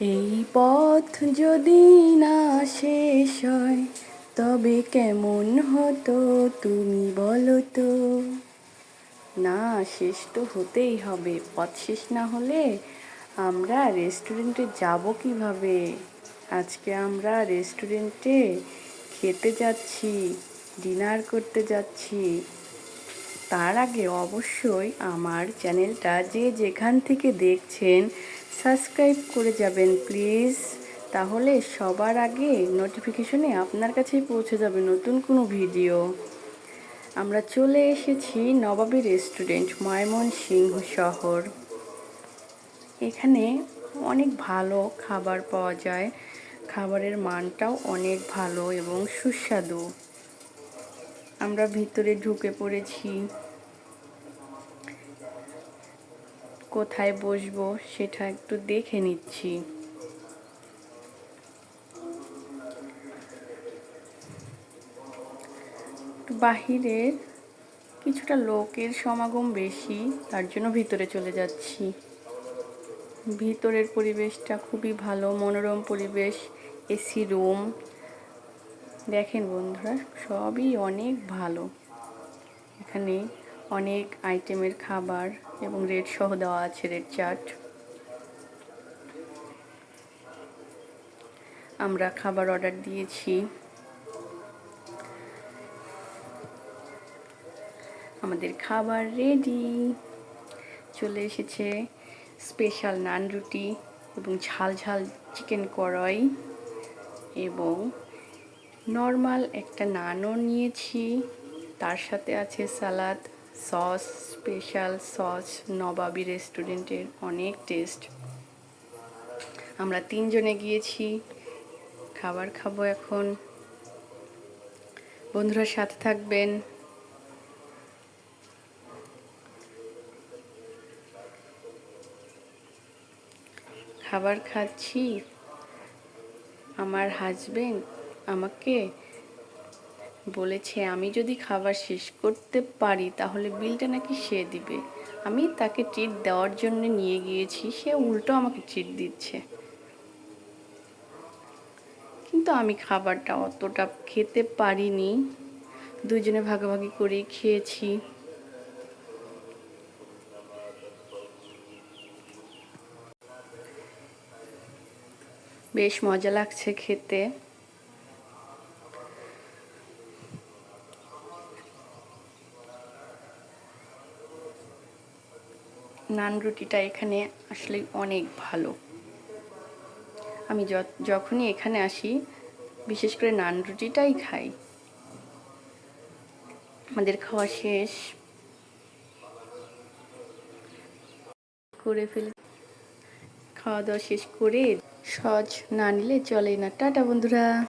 এই পথ যদি না শেষ হয়, তবে কেমন হতো তুমি বলো তো? না, শেষ তো হতেই হবে। পথ শেষ না হলে আমরা রেস্টুরেন্টে যাব কীভাবে? আজকে আমরা রেস্টুরেন্টে খেতে যাচ্ছি ডিনার করতে যাচ্ছি। তার আগে অবশ্যই আমার চ্যানেলটা যে যেখান থেকে দেখছেন সাবস্ক্রাইব করে যাবেন, প্লিজ। তাহলে সবার আগে নোটিফিকেশনে আপনার কাছেই পৌঁছে যাবে নতুন কোনো ভিডিও আমরা চলে এসেছি নবাবী রেস্টুরেন্ট ময়মনসিংহ শহর। এখানে অনেক ভালো খাবার পাওয়া যায়। খাবারের মানটাও অনেক ভালো এবং সুস্বাদু। আমরা ভিতরে ঢুকে পড়েছি। কোথায় বসবো সেটা একটু দেখে নিচ্ছি। বাহিরে কিছুটা লোকের সমাগম বেশি, তার জন্য ভিতরে চলে যাচ্ছি। ভিতরের পরিবেশটা খুবই ভালো, মনোরম পরিবেশ, এসি রুম। দেখেন বন্ধুরা, সবই অনেক ভালো। এখানে অনেক আইটেমের খাবার এবং রেড সহ দেওয়া আছে, রেড চাট। আমরা খাবার অর্ডার দিয়েছি। আমাদের খাবার রেডি। চলে এসেছে স্পেশাল নান রুটি এবং ঝাল ঝাল চিকেন কড়াই এবং নর্মাল একটা নানও নিয়েছি। তার সাথে আছে salad. Sauce, special sauce, Nawabi রেস্টুরেন্টের অনেক টেস্ট। আমরা তিনজনে গিয়েছি, খাবার খাব এখন। বন্ধুরা সাথে থাকবেন। খাবার খাচ্ছি। আমার হাজবেন্ড আমাকে বলেছে, আমি যদি খাবার শেষ করতে পারি, তাহলে বিলটা নাকি সে দিবে। আমি তাকে ট্রিট দেওয়ার জন্য নিয়ে গিয়েছি, সে উল্টো আমাকে ট্রিট দিচ্ছে। কিন্তু আমি খাবারটা অতটা খেতে পারিনি। দুজনে ভাগাভাগি করেই খেয়েছি। বেশ মজা লাগছে খেতে। নান রুটিটা এখানে আসলে অনেক ভালো। আমি যখনই এখানে আসি, বিশেষ করে নান রুটিটাই খাই। আমাদের খাওয়া শেষ। করে ফেল। খাওয়া দাওয়া শেষ করে সজ না নিলে চলে না। টাটা বন্ধুরা।